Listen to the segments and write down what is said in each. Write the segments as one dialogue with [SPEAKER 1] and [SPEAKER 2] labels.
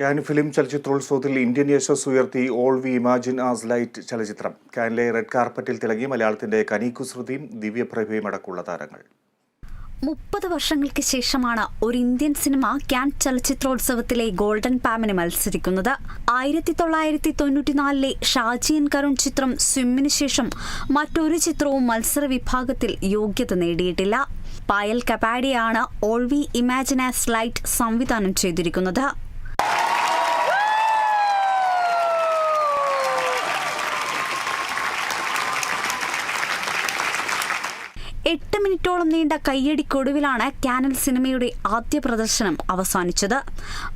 [SPEAKER 1] Cannes film ചലച്ചിത്രോത്സവത്തിൽ Indian യശസ് ഉയർത്തി all we imagine as light ചലച്ചിത്രം. കാനിലെ റെഡ് കാർപ്പറ്റിൽ തിളങ്ങി മലയാളത്തിന്റെ കനീകുസൃതിയും ദിവ്യപ്രഭയും അടക്കമുള്ള താരങ്ങൾ.
[SPEAKER 2] മുപ്പത് വർഷങ്ങൾക്ക് ശേഷമാണ് ഒരു ഇന്ത്യൻ സിനിമ ക്യാൻ ചലച്ചിത്രോത്സവത്തിലെ ഗോൾഡൻ പാമിന് മത്സരിക്കുന്നത്. ആയിരത്തി തൊള്ളായിരത്തി തൊണ്ണൂറ്റിനാലിലെ ഷാജിയൻ കരുൺ ചിത്രം സ്വിമ്മിന് ശേഷം മറ്റൊരു ചിത്രവും മത്സര വിഭാഗത്തിൽ യോഗ്യത നേടിയിട്ടില്ല. Payal കപാഡിയാണ് all we imagine as light സംവിധാനം ചെയ്തിരിക്കുന്നത്. എട്ട് മിനിറ്റോളം നീണ്ട കയ്യടിക്കൊടുവിലാണ് കാനൽ സിനിമയുടെ ആദ്യ പ്രദർശനം അവസാനിച്ചത്.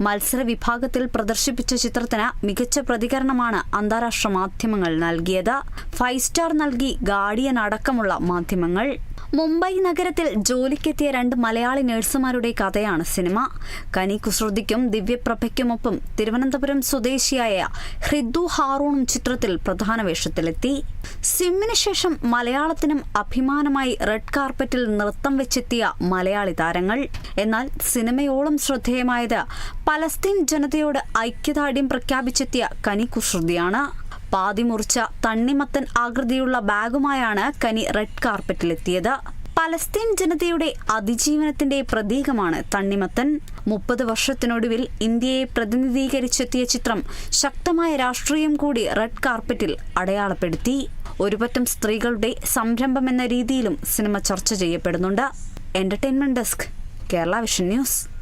[SPEAKER 2] മത്സര വിഭാഗത്തിൽ പ്രദർശിപ്പിച്ച ചിത്രത്തിന് മികച്ച പ്രതികരണമാണ് അന്താരാഷ്ട്ര മാധ്യമങ്ങൾ നൽകിയത്. ഫൈവ് സ്റ്റാർ നൽകി ഗാർഡിയൻ അടക്കമുള്ള മാധ്യമങ്ങൾ. മുംബൈ നഗരത്തിൽ ജോലിക്കെത്തിയ രണ്ട് മലയാളി നഴ്സുമാരുടെ കഥയാണ് സിനിമ. കനി കുസൃതിക്കും ദിവ്യപ്രഭയ്ക്കുമൊപ്പം തിരുവനന്തപുരം സ്വദേശിയായ ഹൃദു ഹാറൂണും ചിത്രത്തിൽ പ്രധാന വേഷത്തിലെത്തി. സിമ്മിന് ശേഷം മലയാളത്തിനും അഭിമാനമായി റെഡ് കാർപ്പറ്റിൽ നൃത്തം വെച്ചെത്തിയ മലയാളി താരങ്ങൾ. എന്നാൽ സിനിമയോളം ശ്രദ്ധേയമായത് പലസ്തീൻ ജനതയോട് ഐക്യദാർഢ്യം പ്രഖ്യാപിച്ചെത്തിയ കനി കുസൃതിയാണ്. പാതി മുറിച്ച തണ്ണിമത്തൻ ആകൃതിയുള്ള ബാഗുമായാണ് കനി റെഡ് കാർപ്പറ്റിലെത്തിയത്. പലസ്തീൻ ജനതയുടെ അതിജീവനത്തിന്റെ പ്രതീകമാണ് തണ്ണിമത്തൻ. മുപ്പത് വർഷത്തിനൊടുവിൽ ഇന്ത്യയെ പ്രതിനിധീകരിച്ചെത്തിയ ചിത്രം ശക്തമായ രാഷ്ട്രീയം കൂടി റെഡ് കാർപ്പറ്റിൽ അടയാളപ്പെടുത്തി. ഒരുപറ്റം സ്ത്രീകളുടെ സംരംഭം എന്ന രീതിയിലും സിനിമ ചർച്ച ചെയ്യപ്പെടുന്നുണ്ട്. Entertainment desk Kerala vision news.